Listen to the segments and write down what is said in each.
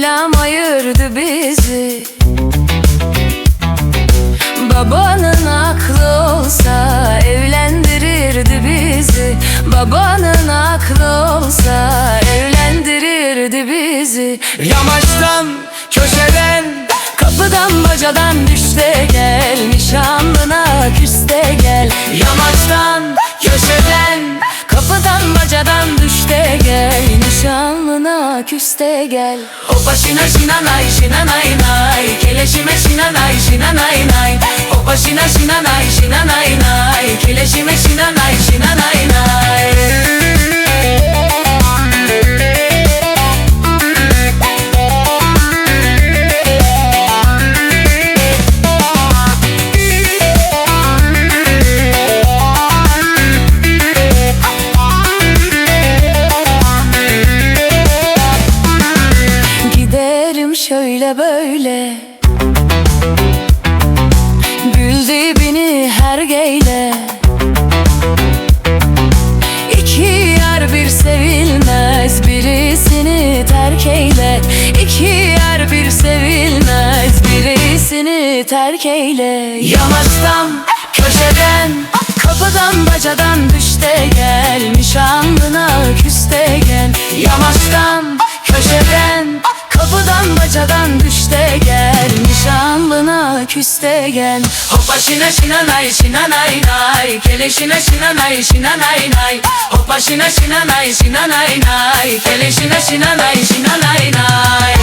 Mevlam ayırdı bizi. Babanın aklı olsa evlendirirdi bizi. Babanın aklı olsa evlendirirdi bizi. Yamaçtan, köşeden, kapıdan bacadan düşte gel. Nişanlına küste gel. Yamaçtan, köşeden, kapıdan bacadan küste gel. Hoppa şina şina nay şina nay nay. Keleşime şina nay şina nay nay. Hoppa şina şina nay şina nay nay. Keleşime şina nay şöyle böyle. Güldü beni her geyle. İki yar bir sevilmez Birisini terk eyle. İki yar bir sevilmez Birisini terk eyle. Yamaçtan, köşeden Kapıdan bacadan düşte Nişanlına küste gel Hoppa şina şina nay şina nay nay. Kele şina şina nay şina nay nay. Hoppa şina şina nay şina nay nay. Kele şina şina nay şina nay nay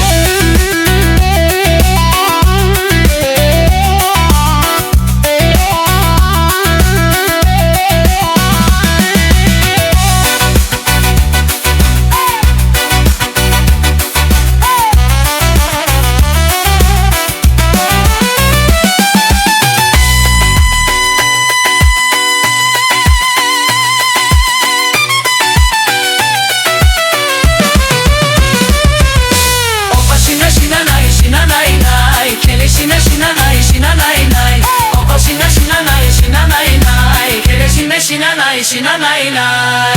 Hoppa şina şina nay şina nay nay Kele